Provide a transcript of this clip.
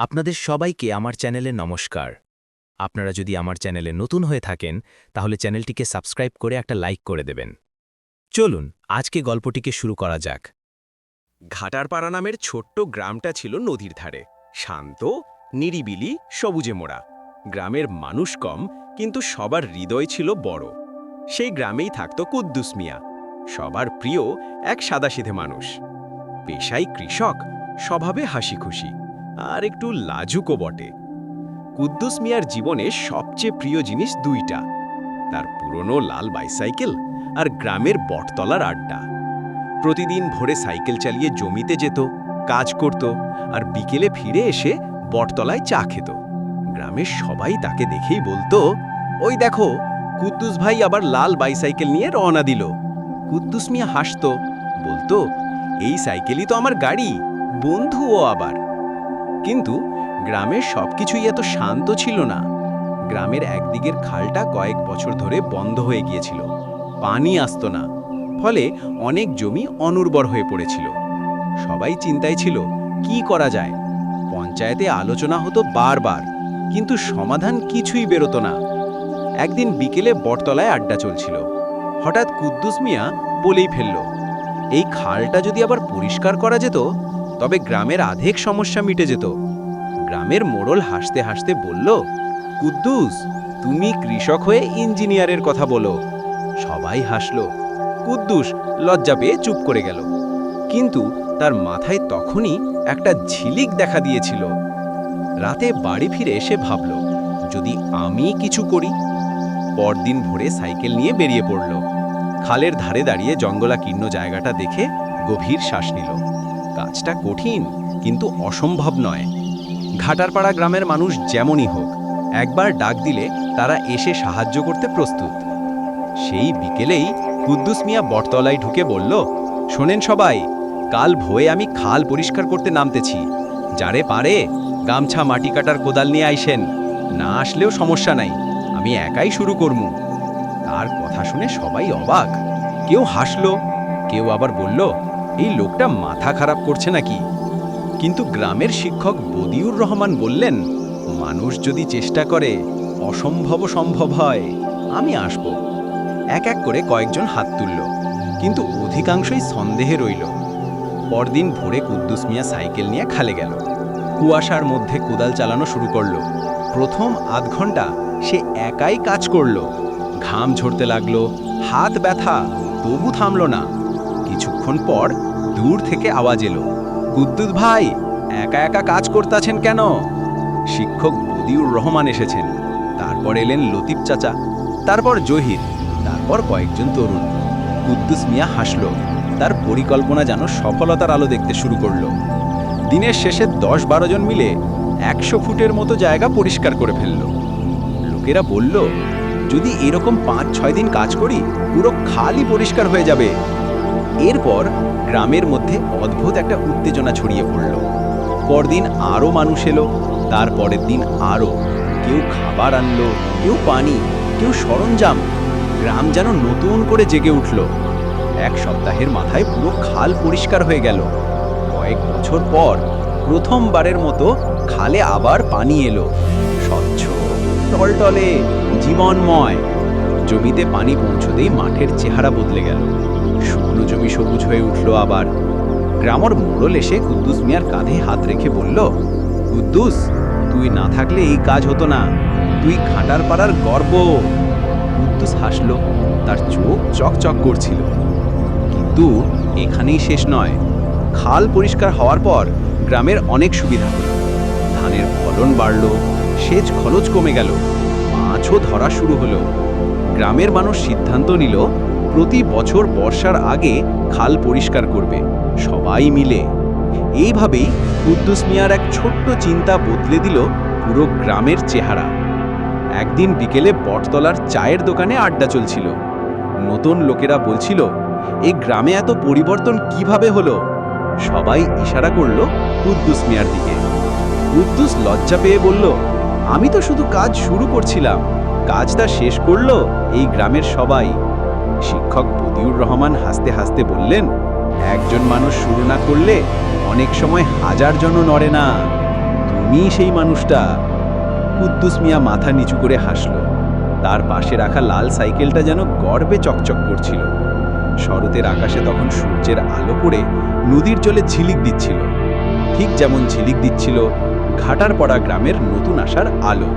আপনাদের সবাইকে আমার চ্যানেলে নমস্কার। আপনারা যদি আমার চ্যানেলে নতুন হয়ে থাকেন, তাহলে চ্যানেলটিকে সাবস্ক্রাইব করে একটা লাইক করে দেবেন। চলুন, আজকে গল্পটিকে শুরু করা যাক। ঘাটারপাড়া নামের ছোট্ট গ্রামটা ছিল নদীর ধারে। শান্ত, নিরিবিলি, সবুজে মোড়া। গ্রামের মানুষ কম, কিন্তু সবার হৃদয় ছিল বড়। সেই গ্রামেই থাকত কুদ্দুস মিয়া। সবার প্রিয় এক সাদাসিধে মানুষ। পেশাই কৃষক, স্বভাবে হাসি খুশি আর একটু লাজুকও বটে। কুদ্দুস মিয়ার জীবনে সবচেয়ে প্রিয় জিনিস দুইটা, তার পুরনো লাল বাইসাইকেল আর গ্রামের বটতলার আড্ডা। প্রতিদিন ভোরে সাইকেল চালিয়ে জমিতে যেত, কাজ করত আর বিকেলে ফিরে এসে বটতলায় চা খেত। গ্রামের সবাই তাকে দেখেই বলতো, ওই দেখো, কুদ্দুস ভাই আবার লাল বাইসাইকেল নিয়ে রওনা দিল। কুদ্দুস মিয়া হাসত, বলতো, এই সাইকেলই তো আমার গাড়ি, বন্ধুও আবার। কিন্তু গ্রামের সবকিছুই এত শান্ত ছিল না। গ্রামের একদিকের খালটা কয়েক বছর ধরে বন্ধ হয়ে গিয়েছিল। পানি আসতো না। ফলে অনেক জমি অনুর্বর হয়ে পড়েছিল। সবাই চিন্তায় ছিল, কি করা যায়? পঞ্চায়েতে আলোচনা হতো বারবার, কিন্তু সমাধান কিছুই বেরোতো না। একদিন বিকেলে বটতলায় আড্ডা চলছিল। হঠাৎ কুদ্দুস মিয়া বলেই ফেলল, এই খালটা যদি আবার পরিষ্কার করা যেত তবে গ্রামের আধেক সমস্যা মিটে যেত। গ্রামের মোড়ল হাসতে হাসতে বলল, কুদ্দুস, তুমি কৃষক হয়ে ইঞ্জিনিয়ারের কথা বলো। সবাই হাসল। কুদ্দুস লজ্জা পেয়ে চুপ করে গেল। কিন্তু তার মাথায় তখনই একটা ঝিলিক দেখা দিয়েছিল। রাতে বাড়ি ফিরে এসে ভাবল, যদি আমি কিছু করি? পরদিন ভোরে সাইকেল নিয়ে বেরিয়ে পড়ল। খালের ধারে দাঁড়িয়ে জঙ্গলাকীর্ণ জায়গাটা দেখে গভীর শ্বাস নিল। কাজটা কঠিন, কিন্তু অসম্ভব নয়। ঘাটারপাড়া গ্রামের মানুষ যেমনই হোক, একবার ডাক দিলে তারা এসে সাহায্য করতে প্রস্তুত। সেই বিকেলেই কুদ্দুস মিয়া বটতলায় ঢুকে বলল, শোনেন সবাই, কাল ভোয়ে আমি খাল পরিষ্কার করতে নামতেছি। যারে পারে, গামছা মাটি কাটার কোদাল নিয়ে আইসেন। না আসলেও সমস্যা নাই, আমি একাই শুরু করমু। তার কথা শুনে সবাই অবাক। কেউ হাসলো, কেউ আবার বলল এই লোকটা মাথা খারাপ করছে নাকি? কিন্তু গ্রামের শিক্ষক বদিউর রহমান বললেন, মানুষ যদি চেষ্টা করে অসম্ভব সম্ভব হয়। আমি আসব। এক এক করে কয়েকজন হাত তুলল, কিন্তু অধিকাংশই সন্দেহে রইল। পরদিন ভোরে কুদ্দুস মিয়া সাইকেল নিয়ে খালে গেল। কুয়াশার মধ্যে কোদাল চালানো শুরু করল। প্রথম আধ ঘণ্টা সে একাই কাজ করল। ঘাম ঝরতে লাগল, হাত ব্যথা, তবু থামল না। কিছুক্ষণ পর দূর থেকে আওয়াজ এলো। কুদ্দুস ভাই, একা একা কাজ করতেছেন কেন? শিক্ষক বদিউর রহমান এসেছেন। তারপর এলেন লতিফ চাচা, তারপর জহির, তারপর কয়েকজন তরুণ। কুদ্দুস মিয়া হাসল। তার পরিকল্পনা যেন সফলতার আলো দেখতে শুরু করল। দিনের শেষে দশ বারো জন মিলে একশো ফুটের মতো জায়গা পরিষ্কার করে ফেলল। লোকেরা বলল, যদি এরকম পাঁচ ছয় দিন কাজ করি, পুরো খালি পরিষ্কার হয়ে যাবে। এরপর গ্রামের মধ্যে অদ্ভুত একটা উত্তেজনা ছড়িয়ে পড়ল। পরদিন আরও মানুষ এলো তারপরের দিন আরও। কেউ খাবার আনলো, কেউ পানি, কেউ সরঞ্জাম। গ্রাম যেন নতুন করে জেগে উঠল। এক সপ্তাহের মাথায় পুরো খাল পরিষ্কার হয়ে গেল। কয়েক বছর পর প্রথমবারের মতো খালে আবার পানি এলো। স্বচ্ছ, টলটলে, জীবনময়। জমিতে পানি পৌঁছতেই মাঠের চেহারা বদলে গেল। শুকনো জমি সবুজ হয়ে উঠল আবার। গ্রামর মোড়ল এসে কুদ্দুস মিয়ার কাঁধে হাত রেখে বলল, কুদ্দুস, তুই না থাকলে এই কাজ হতো না। তুই ঘাটার পাড়ার গর্ব। কুদ্দুস হাসলো, তার চোখ চকচক করছিল। কিন্তু এখানেই শেষ নয়। খাল পরিষ্কার হওয়ার পর গ্রামের অনেক সুবিধা হলো। ধানের ফলন বাড়ল, সেচ খরচ কমে গেল, মাছও ধরা শুরু হলো। গ্রামের মানুষ সিদ্ধান্ত নিল প্রতি বছর বর্ষার আগে খাল পরিষ্কার করবে, সবাই মিলে। এইভাবেই কুদ্দুস মিয়ার এক ছোট্ট চিন্তা বদলে দিল পুরো গ্রামের চেহারা। একদিন বিকেলে বটতলার চায়ের দোকানে আড্ডা চলছিল। নতুন লোকেরা বলছিল, এই গ্রামে এত পরিবর্তন কীভাবে হলো? সবাই ইশারা করল কুদ্দুস মিয়ার দিকে। কুদ্দুস লজ্জা পেয়ে বলল, আমি তো শুধু কাজ শুরু করছিলাম। কাজটা শেষ করল এই গ্রামের সবাই। শিক্ষক বদিউর রহমান হাসতে হাসতে বললেন, একজন মানুষ শুরু না করলে অনেক সময় হাজার জন নড়ে না। তুমি সেই মানুষটা। কুদ্দুস মিয়া মাথা নিচু করে হাসল। তার পাশে রাখা লাল সাইকেলটা যেন গর্বে চকচক করছিল। শরতের আকাশে তখন সূর্যের আলো পড়ে নদীর জলে ঝিলিক দিচ্ছিল। ঠিক যেমন ঝিলিক দিচ্ছিল ঘাটার পড়া গ্রামের নতুন আসার আলো।